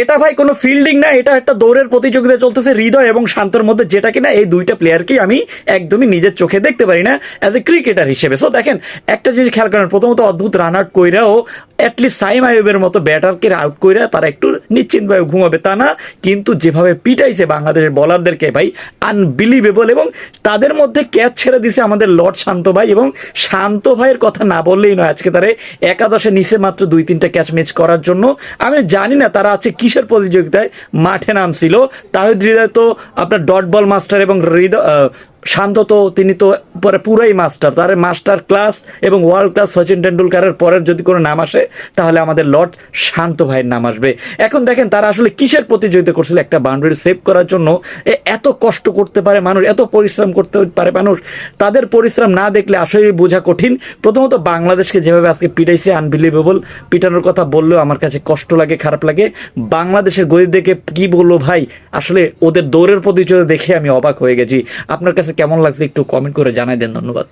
এটা ভাই কোনো ফিল্ডিং না, এটা একটা দৌড়ের প্রতিযোগিতা চলতেছে, হৃদয় এবং শান্তর মধ্যে যেটা কিনা এই দুইটা প্লেয়ারকেই আমি একদমই নিজের চোখে দেখতে পারি না অ্যাজ এ ক্রিকেটার হিসেবে। সো দেখেন, একটা জিনিস খেয়াল করেন, প্রথমত অদ্ভুত রান আউট কইরাও অ্যাটলিস্ট সাইম আইবের মতো ব্যাটারকে আউট কইরা তারা একটু নিশ্চিন্তভাবে ঘুমাবে, তা না, কিন্তু যেভাবে পিটাইছে বাংলাদেশের বলারদেরকে ভাই আনবিলিভেবল এবং তাদের মধ্যে ক্যাচ ছেড়ে দিছে আমাদের লর্ড শান্ত ভাই এবং শান্ত ভাইয়ের কথা না বললেই নয়, আজকে তারা একাদশে নিচে মাত্র দুই তিনটা ক্যাচ ম্যাচ করার জন্য। আমি জানি না তারা আছে কিসের প্রতিযোগিতায় মাঠে নামছিল? তাহিদ হৃদয় তো আপনার ডট বল মাস্টার এবং হৃদয় শান্ত তো, তিনি তো পরে পুরাই মাস্টার। তার মাস্টার ক্লাস এবং ওয়ার্ল্ড ক্লাস সচিন টেন্ডুলকারের পরের যদি কোনো নাম আসে, তাহলে আমাদের লর্ড শান্ত ভাইয়ের নাম আসবে। এখন দেখেন তারা আসলে কিসের প্রতিযোগিতা করছিল একটা বাউন্ডারি সেভ করার জন্য। এত কষ্ট করতে পারে মানুষ, এত পরিশ্রম করতে পারে মানুষ। তাদের পরিশ্রম না দেখলে আসলে বোঝা কঠিন। প্রথমত বাংলাদেশকে যেভাবে আজকে পিটাইছে আনবিলিভেবল পিটানোর কথা বললেও আমার কাছে কষ্ট লাগে, খারাপ লাগে। বাংলাদেশের গরিব দেখে কি বলব ভাই? আসলে ওদের দৌড়ের প্রতিযোগিতা দেখে আমি অবাক হয়ে গেছি। আপনার কাছে কেমন লাগছে একটু কমেন্ট করে জানাই দেন ধন্যবাদ।